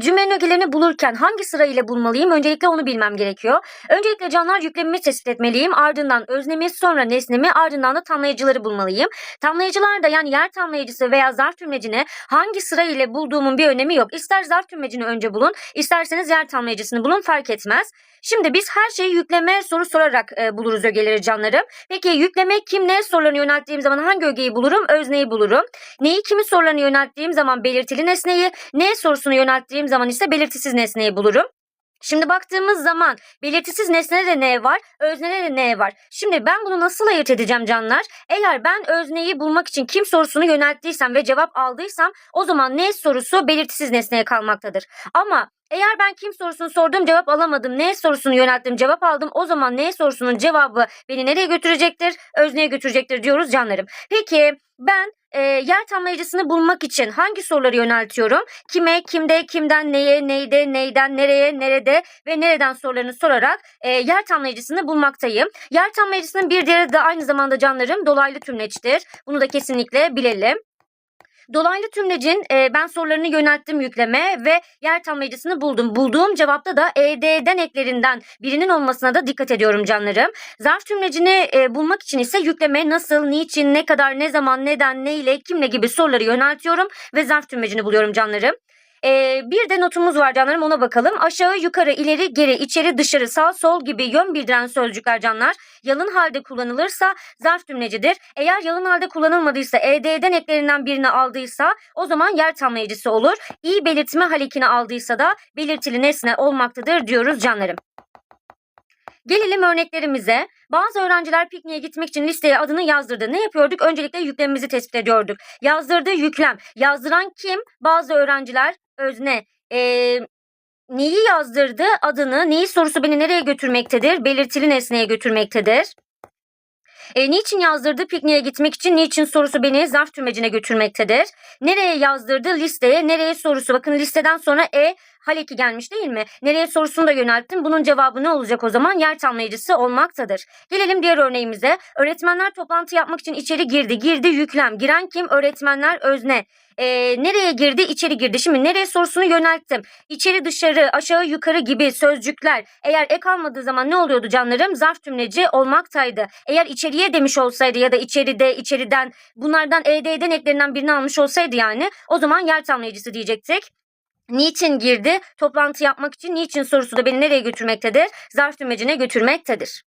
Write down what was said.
Cümlenin ögelerini bulurken hangi sıra ile bulmalıyım? Öncelikle onu bilmem gerekiyor. Öncelikle canlar yüklemimi tespit etmeliyim. Ardından öznemi, sonra nesnemi, ardından da tamlayıcıları bulmalıyım. Tamlayıcılar da yani yer tamlayıcısı veya zarf tümlecini hangi sıra ile bulduğumun bir önemi yok. İster zarf tümlecini önce bulun, isterseniz yer tamlayıcısını bulun fark etmez. Şimdi biz her şeyi yükleme soru sorarak e, buluruz ögeleri canlarım. Peki yükleme kim ne sorularını yönelttiğim zaman hangi ögeyi bulurum? Özneyi bulurum. Neyi kimi sorularını yönelttiğim zaman belirtili nesneyi, ne sorusunu yönelttiğim zaman ise belirtisiz nesneyi bulurum. Şimdi baktığımız zaman belirtisiz nesnede de ne var, öznede de ne var. Şimdi ben bunu nasıl ayırt edeceğim canlar? Eğer ben özneyi bulmak için kim sorusunu yönelttiysem ve cevap aldıysam o zaman ne sorusu belirtisiz nesneye kalmaktadır. Ama eğer ben kim sorusunu sordum cevap alamadım. Ne sorusunu yönelttim cevap aldım. O zaman ne sorusunun cevabı beni nereye götürecektir? Özneye götürecektir diyoruz canlarım. Peki ben e, yer tamlayıcısını bulmak için hangi soruları yöneltiyorum? Kime, kimde, kimden, neye, neyde, neyden, nereye, nerede ve nereden sorularını sorarak e, yer tamlayıcısını bulmaktayım. Yer tamlayıcısının bir diğeri de aynı zamanda canlarım dolaylı tümleçtir. Bunu da kesinlikle bilelim. Dolaylı tümlecin e, ben sorularını yönelttim yükleme ve yer tamlayıcısını buldum. Bulduğum cevapta da ED'den eklerinden birinin olmasına da dikkat ediyorum canlarım. Zarf tümlecini e, bulmak için ise yükleme nasıl, niçin, ne kadar, ne zaman, neden, ne ile, kimle gibi soruları yöneltiyorum ve zarf tümlecini buluyorum canlarım. Ee, bir de notumuz var canlarım ona bakalım. Aşağı, yukarı, ileri, geri, içeri, dışarı, sağ, sol gibi yön bildiren sözcükler canlar yalın halde kullanılırsa zarf tümlecidir. Eğer yalın halde kullanılmadıysa ED'den eklerinden birini aldıysa o zaman yer tamlayıcısı olur. İ belirtme halikini aldıysa da belirtili nesne olmaktadır diyoruz canlarım. Gelelim örneklerimize. Bazı öğrenciler pikniğe gitmek için listeye adını yazdırdı. Ne yapıyorduk? Öncelikle yüklemimizi tespit ediyorduk. Yazdırdı yüklem. Yazdıran kim? Bazı öğrenciler özne. Ee, neyi yazdırdı? Adını. Neyi sorusu beni nereye götürmektedir? Belirtili nesneye götürmektedir. E, niçin yazdırdı? Pikniğe gitmek için. Niçin sorusu beni zarf tümecine götürmektedir. Nereye yazdırdı? Listeye. Nereye sorusu? Bakın listeden sonra E haleki gelmiş değil mi? Nereye sorusunu da yönelttim. Bunun cevabı ne olacak o zaman? Yer tamlayıcısı olmaktadır. Gelelim diğer örneğimize. Öğretmenler toplantı yapmak için içeri girdi. Girdi yüklem. Giren kim? Öğretmenler özne. Ee, nereye girdi? İçeri girdi. Şimdi nereye sorusunu yönelttim. İçeri dışarı, aşağı yukarı gibi sözcükler eğer ek almadığı zaman ne oluyordu canlarım? Zarf tümleci olmaktaydı. Eğer içeriye demiş olsaydı ya da içeride, içeriden bunlardan ED'den eklerinden birini almış olsaydı yani o zaman yer tamlayıcısı diyecektik. Niçin girdi? Toplantı yapmak için niçin sorusu da beni nereye götürmektedir? Zarf tümecine götürmektedir.